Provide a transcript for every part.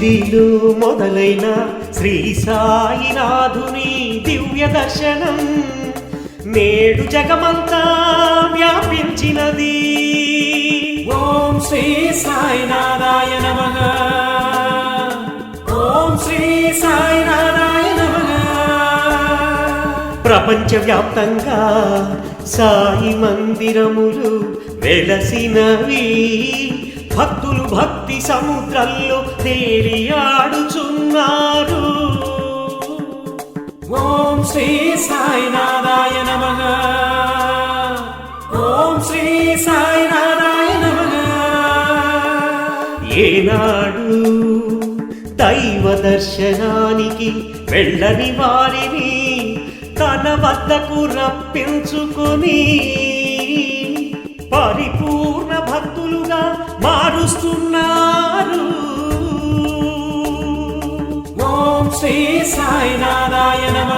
షిరిడీలు మొదలైన శ్రీ సాయినాథుని దివ్య దర్శనం నేడు జగమంతా వ్యాపించినది. ఓం శ్రీ సాయినాథాయ నమ. ఓం శ్రీ సాయినాథాయ నమ. ప్రపంచవ్యాప్తంగా సాయి మందిరములు వెలసినవి. భక్తులు భక్తి సముద్రంలో తేలియాడుచున్నారు ఓం శ్రీ సాయినాథాయ నమ. ఓం శ్రీ సాయినాథాయ నమ. ఏనాడు దైవ దర్శనానికి వెళ్ళని వారిని తన వద్దకు రప్పించుకొని భక్తులుగా మారుస్తున్నారు. ఓం శ్రీ సాయినాథాయ నమ.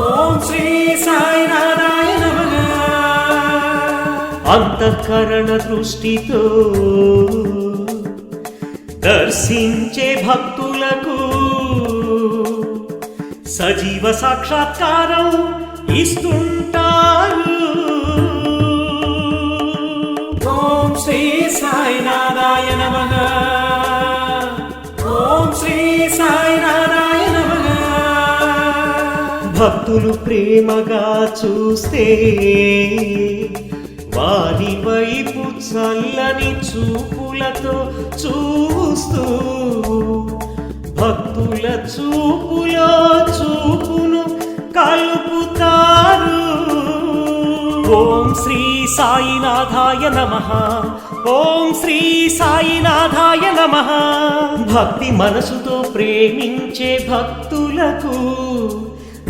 ఓం శ్రీ సాయినాథాయ నమ. అంతఃకరణ దృష్టితో దర్శించే భక్తులకు సజీవ సాక్షాత్కారం ఇస్తుంటారు సాయి నారాయణ సాయినాథాయ ఓం శ్రీ సాయినాథాయ నమ భక్తులు ప్రేమగా చూస్తే వారి వైపు చల్లని చూపులతో చూస్తూ భక్తుల చూపులో చూపు ఓం శ్రీ సాయినాథాయ నమ. ఓం శ్రీ సాయినాథాయ నమ. భక్తి మనసుతో ప్రేమించే భక్తులకు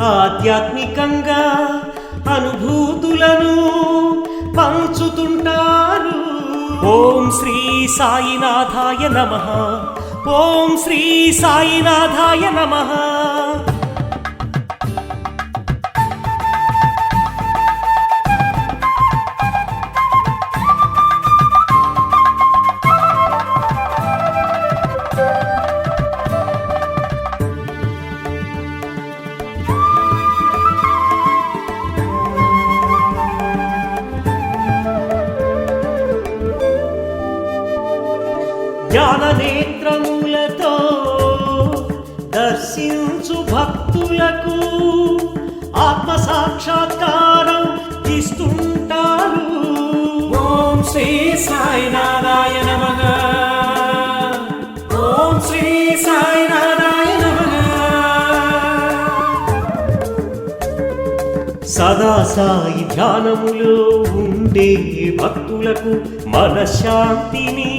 ఆధ్యాత్మికంగా అనుభూతులను పంచుతుంటారు. ఓం శ్రీ సాయినాథాయ నమ. ఓం శ్రీ సాయినాథాయ నమ. జ్ఞాన నేత్రములతో దర్శించు భక్తులకు ఆత్మ సాక్షాత్కారం ఇస్తుంటారు ఓం శ్రీ సాయినాథాయ నమ. ఓం శ్రీ సాయినాథాయ నమ. సదా సాయి ధ్యానములో ఉండే భక్తులకు మనశ్శాంతిని